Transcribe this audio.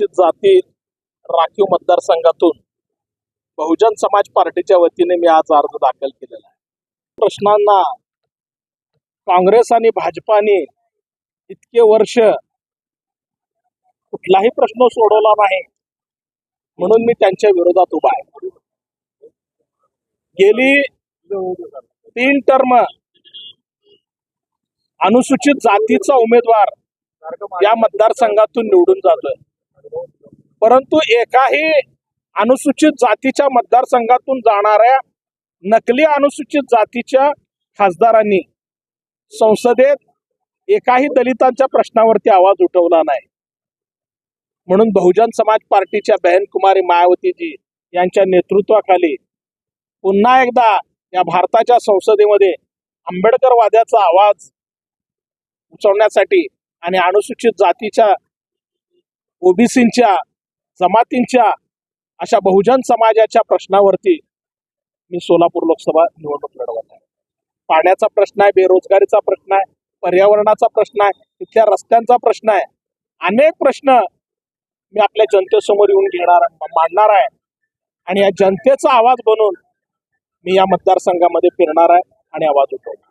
अनुसूचित जाती राखीव मतदारसंघातून बहुजन समाज पार्टीच्या वतीने मी आज अर्ज दाखल केलेला आहे. प्रश्नांना काँग्रेस आणि भाजपाने इतके वर्ष कुठलाही प्रश्न सोडवला नाही म्हणून मी त्यांच्या विरोधात उभा आहे. गेली तीन टर्म अनुसूचित जातीचा उमेदवार या मतदारसंघातून निवडून जातोय. परंतु एकाही अनुसूचित जातीच्या मतदारसंघातून जाणाऱ्या नकली अनुसूचित जातीच्या खासदारांनी संसदेत एकाही दलितांच्या प्रश्नावरती आवाज उठवला नाही. म्हणून बहुजन समाज पार्टीच्या बहन कुमारी मायावतीजी यांच्या नेतृत्वाखाली पुन्हा एकदा या भारताच्या संसदेमध्ये आंबेडकर वाद्याचा आवाज उचवण्यासाठी आणि अनुसूचित जातीच्या ओबीसींच्या जमातींच्या अशा बहुजन समाजाच्या प्रश्नावरती मी सोलापूर लोकसभा निवडणूक लढवत आहे. पाण्याचा प्रश्न आहे बेरोजगारीचा प्रश्न आहे पर्यावरणाचा प्रश्न आहे इथल्या रस्त्यांचा प्रश्न आहे. अनेक प्रश्न मी आपल्या जनतेसमोर येऊन घेणार मांडणार आहे. आणि या जनतेचा आवाज बनून मी या मतदारसंघामध्ये फिरणार आहे आणि आवाज उठवणार